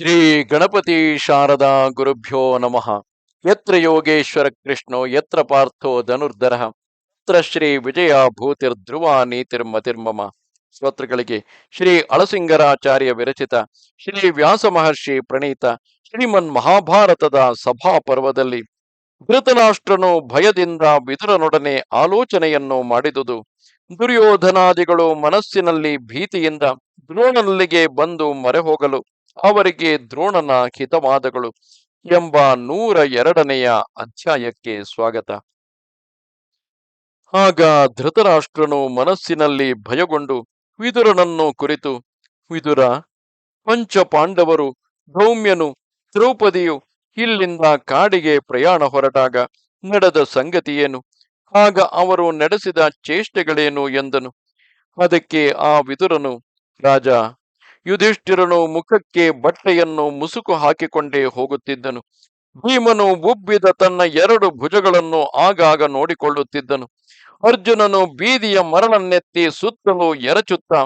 ಶ್ರೀ ಗಣಪತಿ ಶಾರದಾ ಗುರುಭ್ಯೋ ನಮಃ. ಯತ್ರ ಯೋಗೇಶ್ವರ ಕೃಷ್ಣೋ, ಯತ್ರ ಪಾರ್ಥೋ ಧನುರ್ಧರ, ಯತ್ರ ಶ್ರೀ ವಿಜಯ ಭೂತಿರ್ಧ್ರುವ ನೀತಿರ್ಮತಿರ್ಮಮ ಸ್ತೋತ್ರಗಳಿಗೆ ಶ್ರೀ ಅಳಸಿಂಗರಾಚಾರ್ಯ ವಿರಚಿತ, ಶ್ರೀ ವ್ಯಾಸ ಮಹರ್ಷಿ ಪ್ರಣೀತ, ಶ್ರೀಮನ್ ಮಹಾಭಾರತದ ಸಭಾ ಪರ್ವದಲ್ಲಿ ಧೃತರಾಷ್ಟ್ರನು ಭಯದಿಂದ ವಿದುರನೊಡನೆ ಆಲೋಚನೆಯನ್ನು ಮಾಡಿದುದು. ದುರ್ಯೋಧನಾದಿಗಳು ಮನಸ್ಸಿನಲ್ಲಿ ಭೀತಿಯಿಂದ ದ್ರೋಣನಲ್ಲಿಗೆ ಬಂದು ಮರೆ ಹೋಗಲು ಅವರಿಗೆ ದ್ರೋಣನ ಹಿತವಾದಗಳು ಎಂಬ ನೂರ ಎರಡನೆಯ ಅಧ್ಯಾಯಕ್ಕೆ ಸ್ವಾಗತ. ಆಗ ಧೃತರಾಷ್ಟ್ರನು ಮನಸ್ಸಿನಲ್ಲಿ ಭಯಗೊಂಡು ವಿದುರನನ್ನು ಕುರಿತು ವಿದುರ ಪಂಚ ಪಾಂಡವರು ಧೌಮ್ಯನು ದ್ರೌಪದಿಯು ಇಲ್ಲಿಂದ ಕಾಡಿಗೆ ಪ್ರಯಾಣ ಹೊರಟಾಗ ನಡೆದ ಸಂಗತಿಯೇನು? ಆಗ ಅವರು ನಡೆಸಿದ ಚೇಷ್ಟೆಗಳೇನು? ಎಂದನು. ಅದಕ್ಕೆ ಆ ವಿದುರನು ರಾಜ ಯುಧಿಷ್ಠಿರನು ಮುಖಕ್ಕೆ ಬಟ್ಟೆಯನ್ನು ಮುಸುಕು ಹಾಕಿಕೊಂಡೇ ಹೋಗುತ್ತಿದ್ದನು. ಭೀಮನು ಉಬ್ಬಿದ ತನ್ನ ಎರಡು ಭುಜಗಳನ್ನು ಆಗಾಗ ನೋಡಿಕೊಳ್ಳುತ್ತಿದ್ದನು. ಅರ್ಜುನನು ಬೀದಿಯ ಮರಳನ್ನೆತ್ತಿ ಸುತ್ತಲೂ ಎರಚುತ್ತಾ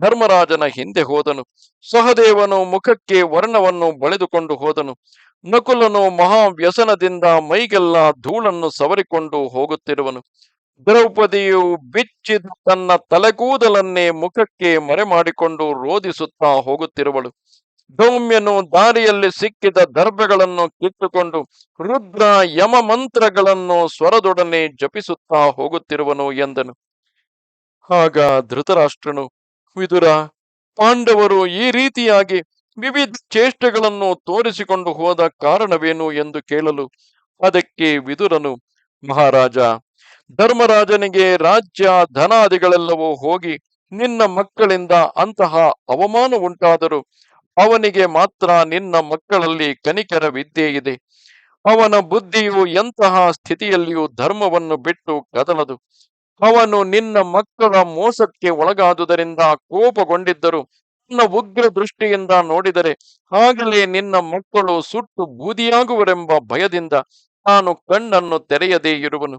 ಧರ್ಮರಾಜನ ಹಿಂದೆ ಹೋದನು. ಸಹದೇವನು ಮುಖಕ್ಕೆ ವರ್ಣವನ್ನು ಬಳೆದುಕೊಂಡು ಹೋದನು. ನಕುಲನು ಮಹಾವ್ಯಸನದಿಂದ ಮೈಗೆಲ್ಲ ಧೂಳನ್ನು ಸವರಿಕೊಂಡು ಹೋಗುತ್ತಿರುವನು. ದ್ರೌಪದಿಯು ಬಿಚ್ಚಿದ ತನ್ನ ತಲೆಗೂದಲನ್ನೇ ಮುಖಕ್ಕೆ ಮರೆ ಮಾಡಿಕೊಂಡು ರೋಧಿಸುತ್ತಾ ಹೋಗುತ್ತಿರುವಳು. ಧೌಮ್ಯನು ದಾರಿಯಲ್ಲಿ ಸಿಕ್ಕಿದ ದರ್ಭಗಳನ್ನು ಕಿತ್ತುಕೊಂಡು ರುದ್ರ ಯಮ ಮಂತ್ರಗಳನ್ನು ಸ್ವರದೊಡನೆ ಜಪಿಸುತ್ತಾ ಹೋಗುತ್ತಿರುವನು ಎಂದನು. ಆಗ ಧೃತರಾಷ್ಟ್ರನು, ವಿದುರ, ಪಾಂಡವರು ಈ ರೀತಿಯಾಗಿ ವಿವಿಧ ಚೇಷ್ಟೆಗಳನ್ನು ತೋರಿಸಿಕೊಂಡು ಹೋದ ಕಾರಣವೇನು? ಎಂದು ಕೇಳಲು, ಅದಕ್ಕೆ ವಿದುರನು, ಮಹಾರಾಜ ಧರ್ಮರಾಜನಿಗೆ ರಾಜ್ಯ ಧನಾದಿಗಳೆಲ್ಲವೂ ಹೋಗಿ ನಿನ್ನ ಮಕ್ಕಳಿಂದ ಅಂತಹ ಅವಮಾನ ಉಂಟಾದರೂ ಅವನಿಗೆ ಮಾತ್ರ ನಿನ್ನ ಮಕ್ಕಳಲ್ಲಿ ಕನಿಕರ ವಿದ್ಯೆ ಇದೆ. ಅವನ ಬುದ್ಧಿಯು ಎಂತಹ ಸ್ಥಿತಿಯಲ್ಲಿಯೂ ಧರ್ಮವನ್ನು ಬಿಟ್ಟು ಕದಲದು. ಅವನು ನಿನ್ನ ಮಕ್ಕಳ ಮೋಸಕ್ಕೆ ಒಳಗಾದುದರಿಂದ ಕೋಪಗೊಂಡಿದ್ದರು ನಿನ್ನ ಉಗ್ರ ದೃಷ್ಟಿಯಿಂದ ನೋಡಿದರೆ ಆಗಲೇ ನಿನ್ನ ಮಕ್ಕಳು ಸುಟ್ಟು ಬೂದಿಯಾಗುವರೆಂಬ ಭಯದಿಂದ ನಾನು ಕಣ್ಣನ್ನು ತೆರೆಯದೇ ಇರುವನು.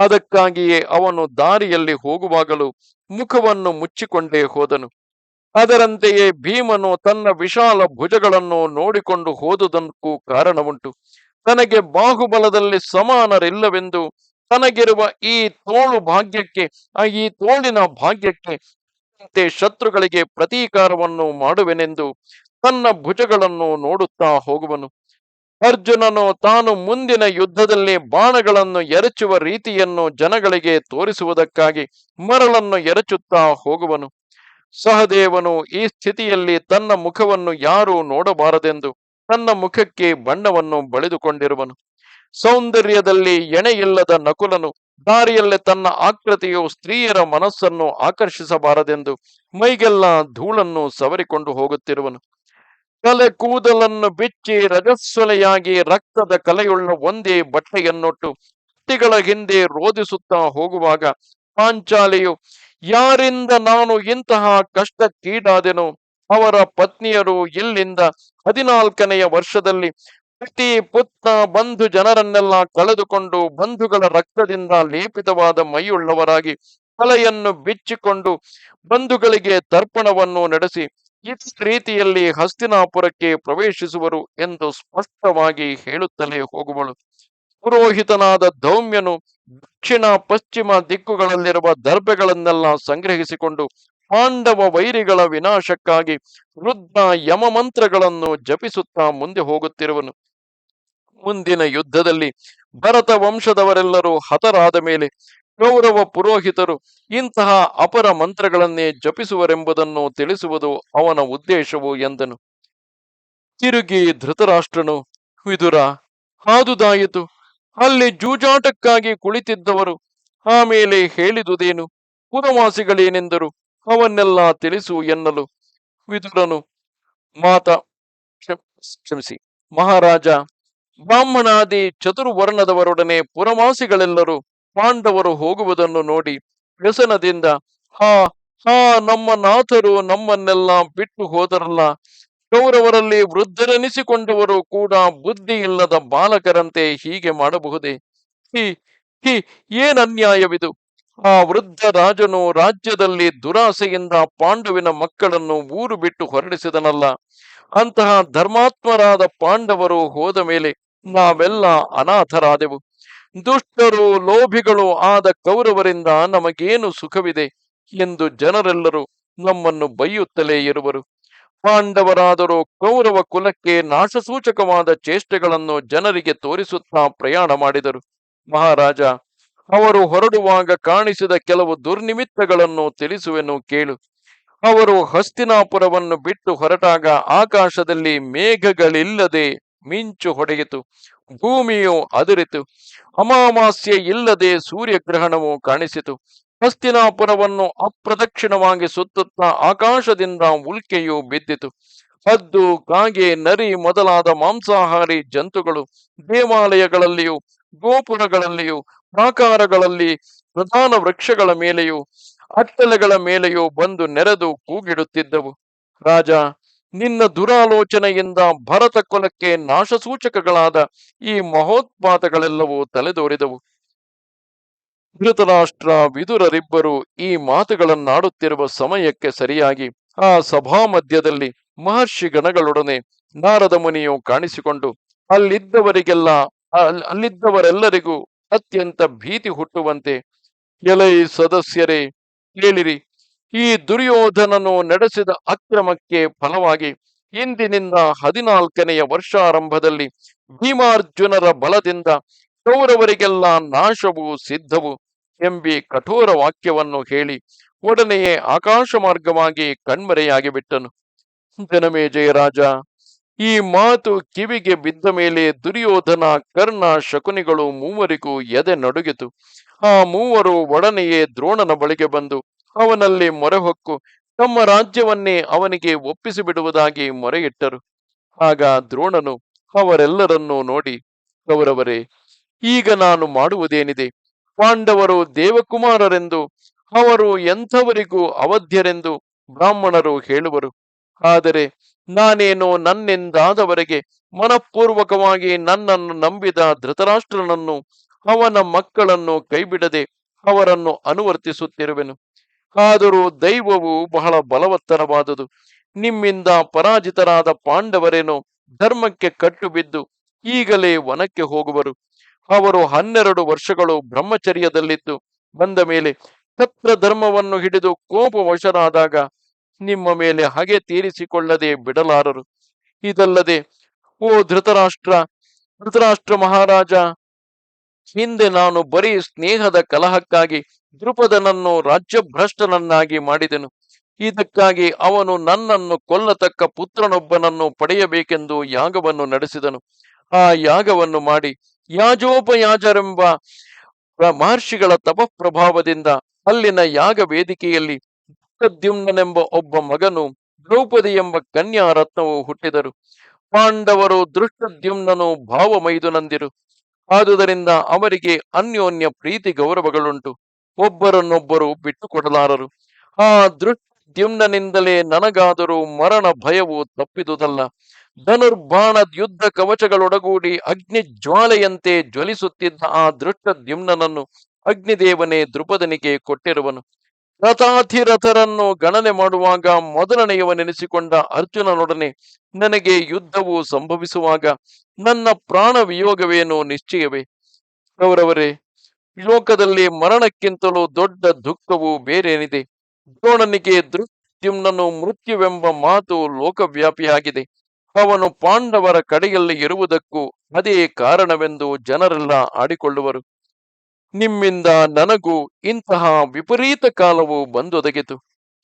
ಅದಕ್ಕಾಗಿಯೇ ಅವನು ದಾರಿಯಲ್ಲಿ ಹೋಗುವಾಗಲೂ ಮುಖವನ್ನು ಮುಚ್ಚಿಕೊಂಡೇ ಹೋದನು. ಅದರಂತೆಯೇ ಭೀಮನು ತನ್ನ ವಿಶಾಲ ಭುಜಗಳನ್ನು ನೋಡಿಕೊಂಡು ಹೋದುದಕ್ಕೂ ಕಾರಣವುಂಟು. ತನಗೆ ಬಾಹುಬಲದಲ್ಲಿ ಸಮಾನರಿಲ್ಲವೆಂದು ತನಗಿರುವ ಈ ತೋಳು ಭಾಗ್ಯಕ್ಕೆ ಈ ತೋಳಿನ ಭಾಗ್ಯಕ್ಕೆ ಶತ್ರುಗಳಿಗೆ ಪ್ರತೀಕಾರವನ್ನು ಮಾಡುವೆನೆಂದು ತನ್ನ ಭುಜಗಳನ್ನು ನೋಡುತ್ತಾ ಹೋಗುವನು. ಅರ್ಜುನನು ತಾನು ಮುಂದಿನ ಯುದ್ಧದಲ್ಲಿ ಬಾಣಗಳನ್ನು ಎರಚುವ ರೀತಿಯನ್ನು ಜನಗಳಿಗೆ ತೋರಿಸುವುದಕ್ಕಾಗಿ ಮರಳನ್ನು ಎರಚುತ್ತಾ ಹೋಗುವನು. ಸಹದೇವನು ಈ ಸ್ಥಿತಿಯಲ್ಲಿ ತನ್ನ ಮುಖವನ್ನು ಯಾರೂ ನೋಡಬಾರದೆಂದು ತನ್ನ ಮುಖಕ್ಕೆ ಬಣ್ಣವನ್ನು ಬಳಿದುಕೊಂಡಿರುವನು. ಸೌಂದರ್ಯದಲ್ಲಿ ಎಣೆಯಿಲ್ಲದ ನಕುಲನು ದಾರಿಯಲ್ಲಿ ತನ್ನ ಆಕೃತಿಯು ಸ್ತ್ರೀಯರ ಮನಸ್ಸನ್ನು ಆಕರ್ಷಿಸಬಾರದೆಂದು ಮೈಗೆಲ್ಲ ಧೂಳನ್ನು ಸವರಿಕೊಂಡು ಹೋಗುತ್ತಿರುವನು. ತಲೆ ಕೂದಲನ್ನು ಬಿಚ್ಚಿ ರಜಸ್ವಲೆಯಾಗಿ ರಕ್ತದ ಕಲೆಯುಳ್ಳ ಒಂದೇ ಬಟ್ಟೆಯನ್ನೊಟ್ಟು ಹತ್ತಿಗಳ ಹಿಂದೆ ರೋಧಿಸುತ್ತಾ ಹೋಗುವಾಗ, ಪಾಂಚಾಲಿಯು, ಯಾರಿಂದ ನಾನು ಇಂತಹ ಕಷ್ಟಕ್ಕೀಡಾದೆನು? ಅವರ ಪತ್ನಿಯರು ಇಲ್ಲಿಂದ ಹದಿನಾಲ್ಕನೆಯ ವರ್ಷದಲ್ಲಿ ಪ್ರತಿ ಪುತ್ರ ಬಂಧು ಜನರನ್ನೆಲ್ಲ ಕಳೆದುಕೊಂಡು ಬಂಧುಗಳ ರಕ್ತದಿಂದ ಲೇಪಿತವಾದ ಮೈಯುಳ್ಳವರಾಗಿ ತಲೆಯನ್ನು ಬಿಚ್ಚಿಕೊಂಡು ಬಂಧುಗಳಿಗೆ ತರ್ಪಣವನ್ನು ನಡೆಸಿ ಈ ರೀತಿಯಲ್ಲಿ ಹಸ್ತಿನಾಪುರಕ್ಕೆ ಪ್ರವೇಶಿಸುವರು ಎಂದು ಸ್ಪಷ್ಟವಾಗಿ ಹೇಳುತ್ತಲೇ ಹೋಗುವಳು. ಪುರೋಹಿತನಾದ ದೌಮ್ಯನು ದಕ್ಷಿಣ ಪಶ್ಚಿಮ ದಿಕ್ಕುಗಳಲ್ಲಿರುವ ದರ್ಭೆಗಳನ್ನೆಲ್ಲ ಸಂಗ್ರಹಿಸಿಕೊಂಡು ಪಾಂಡವ ವೈರಿಗಳ ವಿನಾಶಕ್ಕಾಗಿ ವೃದ್ಧ ಯಮ ಮಂತ್ರಗಳನ್ನು ಜಪಿಸುತ್ತಾ ಮುಂದೆ ಹೋಗುತ್ತಿರುವನು. ಮುಂದಿನ ಯುದ್ಧದಲ್ಲಿ ಭರತ ವಂಶದವರೆಲ್ಲರೂ ಹತರಾದ ಮೇಲೆ ಕೌರವ ಪುರೋಹಿತರು ಇಂತಹ ಅಪರ ಮಂತ್ರಗಳನ್ನೇ ಜಪಿಸುವರೆಂಬುದನ್ನು ತಿಳಿಸುವುದು ಅವನ ಉದ್ದೇಶವು ಎಂದನು. ತಿರುಗಿ ಧೃತರಾಷ್ಟ್ರನು ವಿದುರ ಹಾದುದಾಯಿತು. ಅಲ್ಲಿ ಜೂಜಾಟಕ್ಕಾಗಿ ಕುಳಿತಿದ್ದವರು ಆಮೇಲೆ ಹೇಳಿದುದೇನು? ಪುರವಾಸಿಗಳೇನೆಂದರು? ಅವನ್ನೆಲ್ಲ ತಿಳಿಸು ಎನ್ನಲು. ವಿದುರನು ಮಾತ ಕ್ಷಮಿಸಿ. ಮಹಾರಾಜ, ಬ್ರಾಹ್ಮಣಾದಿ ಚತುರ್ವರ್ಣದವರೊಡನೆ ಪುರವಾಸಿಗಳೆಲ್ಲರೂ ಪಾಂಡವರು ಹೋಗುವುದನ್ನು ನೋಡಿ ವ್ಯಸನದಿಂದ, ಹಾ ಹಾ, ನಮ್ಮ ನಾಥರು ನಮ್ಮನ್ನೆಲ್ಲ ಬಿಟ್ಟು ಹೋದರಲ್ಲ. ಕೌರವರಲ್ಲಿ ವೃದ್ಧರೆನಿಸಿಕೊಂಡವರು ಕೂಡ ಬುದ್ಧಿ ಇಲ್ಲದ ಬಾಲಕರಂತೆ ಹೀಗೆ ಮಾಡಬಹುದೇ? ಹಿ ಹಿ, ಏನ್ ಅನ್ಯಾಯವಿದು? ಆ ವೃದ್ಧ ರಾಜನು ರಾಜ್ಯದಲ್ಲಿ ದುರಾಸೆಯಿಂದ ಪಾಂಡವಿನ ಮಕ್ಕಳನ್ನು ಊರು ಬಿಟ್ಟು ಹೊರಡಿಸಿದನಲ್ಲ. ಅಂತಹ ಧರ್ಮಾತ್ಮರಾದ ಪಾಂಡವರು ಹೋದ ಮೇಲೆ ನಾವೆಲ್ಲ ಅನಾಥರಾದೆವು. ದುಷ್ಟರು ಲೋಭಿಗಳು ಆದ ಕೌರವರಿಂದ ನಮಗೇನು ಸುಖವಿದೆ ಎಂದು ಜನರೆಲ್ಲರೂ ನಮ್ಮನ್ನು ಬೈಯುತ್ತಲೇ ಇರುವರು. ಪಾಂಡವರಾದರೂ ಕೌರವ ಕುಲಕ್ಕೆ ನಾಶಸೂಚಕವಾದ ಚೇಷ್ಟೆಗಳನ್ನು ಜನರಿಗೆ ತೋರಿಸುತ್ತಾ ಪ್ರಯಾಣ ಮಾಡಿದರು. ಮಹಾರಾಜ, ಅವರು ಹೊರಡುವಾಗ ಕಾಣಿಸಿದ ಕೆಲವು ದುರ್ನಿಮಿತ್ತಗಳನ್ನು ತಿಳಿಸುವೆನು ಕೇಳು. ಅವರು ಹಸ್ತಿನಾಪುರವನ್ನು ಬಿಟ್ಟು ಹೊರಟಾಗ ಆಕಾಶದಲ್ಲಿ ಮೇಘಗಳಿಲ್ಲದೆ ಮಿಂಚು ಹೊಡೆಯಿತು. ಭೂಮಿಯು ಅದಿರಿತು. ಅಮಾವಾಸ್ಯೆ ಇಲ್ಲದೆ ಸೂರ್ಯಗ್ರಹಣವು ಕಾಣಿಸಿತು. ಹಸ್ತಿನಾಪುರವನ್ನು ಅಪ್ರದಕ್ಷಿಣವಾಗಿ ಸುತ್ತುತ್ತಾ ಆಕಾಶದಿಂದ ಉಲ್ಕೆಯು ಬಿದ್ದಿತು. ಹದ್ದು, ಕಾಗೆ, ನರಿ ಮೊದಲಾದ ಮಾಂಸಾಹಾರಿ ಜಂತುಗಳು ದೇವಾಲಯಗಳಲ್ಲಿಯೂ, ಗೋಪುರಗಳಲ್ಲಿಯೂ, ಪ್ರಾಕಾರಗಳಲ್ಲಿ ಪ್ರಧಾನ ವೃಕ್ಷಗಳ ಮೇಲೆಯೂ, ಅಟ್ಟಲೆಗಳ ಮೇಲೆಯೂ ಬಂದು ನೆರೆದು ಕೂಗಿಡುತ್ತಿದ್ದವು. ರಾಜ ನಿನ್ನ ದುರಾಲೋಚನೆಯಿಂದ ಭರತ ಕುಲಕ್ಕೆ ನಾಶಸೂಚಕಗಳಾದ ಈ ಮಹೋತ್ಪಾತಗಳೆಲ್ಲವೂ ತಲೆದೋರಿದವು. ಧೃತರಾಷ್ಟ್ರ ವಿದುರರಿಬ್ಬರು ಈ ಮಾತುಗಳನ್ನಾಡುತ್ತಿರುವ ಸಮಯಕ್ಕೆ ಸರಿಯಾಗಿ ಆ ಸಭಾ ಮಧ್ಯದಲ್ಲಿ ಮಹರ್ಷಿ ಗಣಗಳೊಡನೆ ನಾರದ ಮುನಿಯು ಕಾಣಿಸಿಕೊಂಡು, ಅಲ್ಲಿದ್ದವರಿಗೆಲ್ಲ, ಅಲ್- ಅಲ್ಲಿದ್ದವರೆಲ್ಲರಿಗೂ ಅತ್ಯಂತ ಭೀತಿ ಹುಟ್ಟುವಂತೆ ಎಲೈ ಸದಸ್ಯರೇ, ಕೇಳಿರಿ. ಈ ದುರ್ಯೋಧನನು ನಡೆಸಿದ ಅಕ್ರಮಕ್ಕೆ ಫಲವಾಗಿ ಇಂದಿನಿಂದ ಹದಿನಾಲ್ಕನೆಯ ವರ್ಷಾರಂಭದಲ್ಲಿ ಭೀಮಾರ್ಜುನರ ಬಲದಿಂದ ಕೌರವರಿಗೆಲ್ಲ ನಾಶವು ಸಿದ್ಧವು ಎಂಬಿ ಕಠೋರ ವಾಕ್ಯವನ್ನು ಹೇಳಿ ಒಡನೆಯೇ ಆಕಾಶ ಮಾರ್ಗವಾಗಿ ಕಣ್ಮರೆಯಾಗಿ ಬಿಟ್ಟನು. ಜನಮೇಜಯ ರಾಜ ಈ ಮಾತು ಕಿವಿಗೆ ಬಿದ್ದ ಮೇಲೆ ದುರ್ಯೋಧನ ಕರ್ಣ ಶಕುನಿಗಳು ಮೂವರಿಗೂ ಎದೆ ನಡುಗಿತು. ಆ ಮೂವರು ಒಡನೆಯೇ ದ್ರೋಣನ ಬಳಿಗೆ ಬಂದು ಅವನಲ್ಲಿ ಮೊರೆಹೊಕ್ಕು. ತಮ್ಮ ರಾಜ್ಯವನ್ನೇ ಅವನಿಗೆ ಒಪ್ಪಿಸಿ ಬಿಡುವುದಾಗಿ ಮೊರೆಯಿಟ್ಟರು. ಆಗ ದ್ರೋಣನು ಅವರೆಲ್ಲರನ್ನೂ ನೋಡಿ ಕೌರವರೇ ಈಗ ನಾನು ಮಾಡುವುದೇನಿದೆ? ಪಾಂಡವರು ದೇವಕುಮಾರರೆಂದು, ಅವರು ಎಂಥವರಿಗೂ ಅವಧ್ಯರೆಂದು ಬ್ರಾಹ್ಮಣರು ಹೇಳುವರು. ಆದರೆ ನಾನೇನು ನನ್ನಿಂದಾದವರೆಗೆ ಮನಪೂರ್ವಕವಾಗಿ ನನ್ನನ್ನು ನಂಬಿದ ಧೃತರಾಷ್ಟ್ರನನ್ನು, ಅವನ ಮಕ್ಕಳನ್ನು ಕೈಬಿಡದೆ ಅವರನ್ನು ಅನುವರ್ತಿಸುತ್ತಿರುವೆನು? ಆದರೂ ದೈವವು ಬಹಳ ಬಲವತ್ತರವಾದುದು. ನಿಮ್ಮಿಂದ ಪರಾಜಿತರಾದ ಪಾಂಡವರೇನೋ ಧರ್ಮಕ್ಕೆ ಕಟ್ಟು ಬಿದ್ದು ಈಗಲೇ ವನಕ್ಕೆ ಹೋಗುವರು. ಅವರು ಹನ್ನೆರಡು ವರ್ಷಗಳು ಬ್ರಹ್ಮಚರ್ಯದಲ್ಲಿದ್ದು. ಬಂದ ಮೇಲೆ ಛತ್ರ ಧರ್ಮವನ್ನು ಹಿಡಿದು ಕೋಪವಶರಾದಾಗ ನಿಮ್ಮ ಮೇಲೆ ಹಗೆ ತೀರಿಸಿಕೊಳ್ಳದೆ ಬಿಡಲಾರರು. ಇದಲ್ಲದೆ, ಓ ಧೃತರಾಷ್ಟ್ರ ಧೃತರಾಷ್ಟ್ರ ಮಹಾರಾಜ, ಹಿಂದೆ ನಾನು ಬರೀ ಸ್ನೇಹದ ಕಲಹಕ್ಕಾಗಿ ದೃಪದನನ್ನು ರಾಜ್ಯಭ್ರಷ್ಟನನ್ನಾಗಿ ಮಾಡಿದೆನು. ಇದಕ್ಕಾಗಿ ಅವನು ನನ್ನನ್ನು ಕೊಲ್ಲತಕ್ಕ ಪುತ್ರನೊಬ್ಬನನ್ನು ಪಡೆಯಬೇಕೆಂದು ಯಾಗವನ್ನು ನಡೆಸಿದನು. ಆ ಯಾಗವನ್ನು ಮಾಡಿ ಯಾಜೋಪಯಾಜರೆಂಬ ಮಹರ್ಷಿಗಳ ತಪಃಪ್ರಭಾವದಿಂದ ಅಲ್ಲಿನ ಯಾಗ ವೇದಿಕೆಯಲ್ಲಿ ದುಃಖದ್ಯುಮ್ನನೆಂಬ ಒಬ್ಬ ಮಗನು ದ್ರೌಪದಿ ಎಂಬ ಕನ್ಯಾ ರತ್ನವು ಹುಟ್ಟಿದರು. ಪಾಂಡವರು ದೃಷ್ಟದ್ಯುಮ್ನನು ಭಾವಮೈದುನಂದಿರು. ಆದುದರಿಂದ ಅವರಿಗೆ ಅನ್ಯೋನ್ಯ ಪ್ರೀತಿ ಗೌರವಗಳುಂಟು. ಒಬ್ಬರನ್ನೊಬ್ಬರು ಬಿಟ್ಟುಕೊಡಲಾರರು. ಆ ದೃಷ್ಟದ್ಯುಮ್ನನಿಂದಲೇ ನನಗಾದರೂ ಮರಣ ಭಯವು ತಪ್ಪಿದುದಲ್ಲ. ಧನುರ್ಬಾಣ ಯುದ್ಧ ಕವಚಗಳೊಡಗೂಡಿ ಅಗ್ನಿ ಜ್ವಾಲೆಯಂತೆ ಜ್ವಲಿಸುತ್ತಿದ್ದ ಆ ದೃಷ್ಟದ್ಯುಮ್ನನ್ನು ಅಗ್ನಿದೇವನೇ ದೃಪದನಿಗೆ ಕೊಟ್ಟಿರುವನು. ರಥಾಧಿರಥರನ್ನು ಗಣನೆ ಮಾಡುವಾಗ ಮೊದಲನೆಯವನೆನಿಸಿಕೊಂಡ ಅರ್ಜುನನೊಡನೆ ನನಗೆ ಯುದ್ಧವು ಸಂಭವಿಸುವಾಗ ನನ್ನ ಪ್ರಾಣ ವಿಯೋಗವೇನೋ ನಿಶ್ಚಯವೇ? ಕೌರವರೇ ಲೋಕದಲ್ಲಿ ಮರಣಕ್ಕಿಂತಲೂ ದೊಡ್ಡ ದುಃಖವು ಬೇರೇನಿದೆ? ದ್ರೋಣನಿಗೆ ದೃತ್ಯುಮ್ನನು ಮೃತ್ಯುವೆಂಬ ಮಾತು ಲೋಕವ್ಯಾಪಿಯಾಗಿದೆ. ಅವನು ಪಾಂಡವರ ಕಡೆಯಲ್ಲಿ ಇರುವುದಕ್ಕೂ ಅದೇ ಕಾರಣವೆಂದು ಜನರೆಲ್ಲ ಆಡಿಕೊಳ್ಳುವರು. ನಿಮ್ಮಿಂದ ನನಗೂ ಇಂತಹ ವಿಪರೀತ ಕಾಲವು ಬಂದೊದಗಿತು.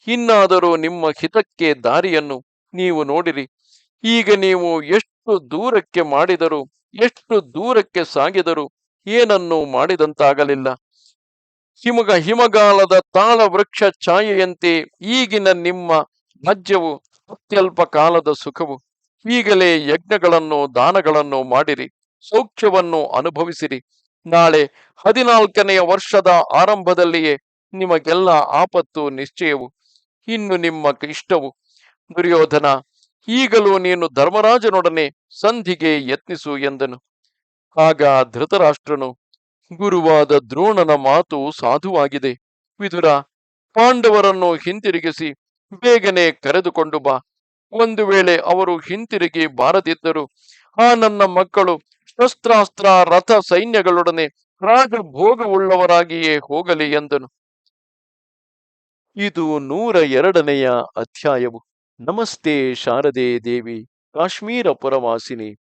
ಇನ್ನಾದರೂ ನಿಮ್ಮ ಹಿತಕ್ಕೆ ದಾರಿಯನ್ನು ನೀವು ನೋಡಿರಿ. ಈಗ ನೀವು ಎಷ್ಟು ದೂರಕ್ಕೆ ಮಾಡಿದರು, ಎಷ್ಟು ದೂರಕ್ಕೆ ಸಾಗಿದರೂ ಏನನ್ನೂ ಮಾಡಿದಂತಾಗಲಿಲ್ಲ. ಹಿಮಗ ಹಿಮಗಾಲದ ತಾಳ ವೃಕ್ಷ ಛಾಯೆಯಂತೆ ಈಗಿನ ನಿಮ್ಮ ರಾಜ್ಯವು ಅತ್ಯಲ್ಪ ಕಾಲದ ಸುಖವು. ಈಗಲೇ ಯಜ್ಞಗಳನ್ನು, ದಾನಗಳನ್ನು ಮಾಡಿರಿ, ಸೌಖ್ಯವನ್ನು ಅನುಭವಿಸಿರಿ. ನಾಳೆ ಹದಿನಾಲ್ಕನೆಯ ವರ್ಷದ ಆರಂಭದಲ್ಲಿಯೇ ನಿಮಗೆಲ್ಲ ಆಪತ್ತು, ನಿಶ್ಚಯವು, ಇನ್ನು ನಿಮ್ಮ ಇಷ್ಟವು. ದುರ್ಯೋಧನ, ಈಗಲೂ ನೀನು ಧರ್ಮರಾಜನೊಡನೆ ಸಂಧಿಗೆ ಯತ್ನಿಸು ಎಂದನು. ಆಗ ಧೃತರಾಷ್ಟ್ರನು, ಗುರುವಾದ ದ್ರೋಣನ ಮಾತು ಸಾಧುವಾಗಿದೆ. ವಿದುರ, ಪಾಂಡವರನ್ನು ಹಿಂತಿರುಗಿಸಿ ಬೇಗನೆ ಕರೆದುಕೊಂಡು ಬಾ. ಒಂದು ವೇಳೆ ಅವರು ಹಿಂತಿರುಗಿ ಬಾರದಿದ್ದರು, ಆ ನನ್ನ ಮಕ್ಕಳು ಶಸ್ತ್ರಾಸ್ತ್ರ, ರಥ ಸೈನ್ಯಗಳೊಡನೆ ರಾಜಭೋಗವುಳ್ಳವರಾಗಿಯೇ ಹೋಗಲಿ ಎಂದನು. ಇದು ನೂರ ಎರಡನೆಯ ಅಧ್ಯಾಯವು. ನಮಸ್ತೆ ಶಾರದೆ ದೇವಿ, ಕಾಶ್ಮೀರ ಪುರವಾಸಿನಿ.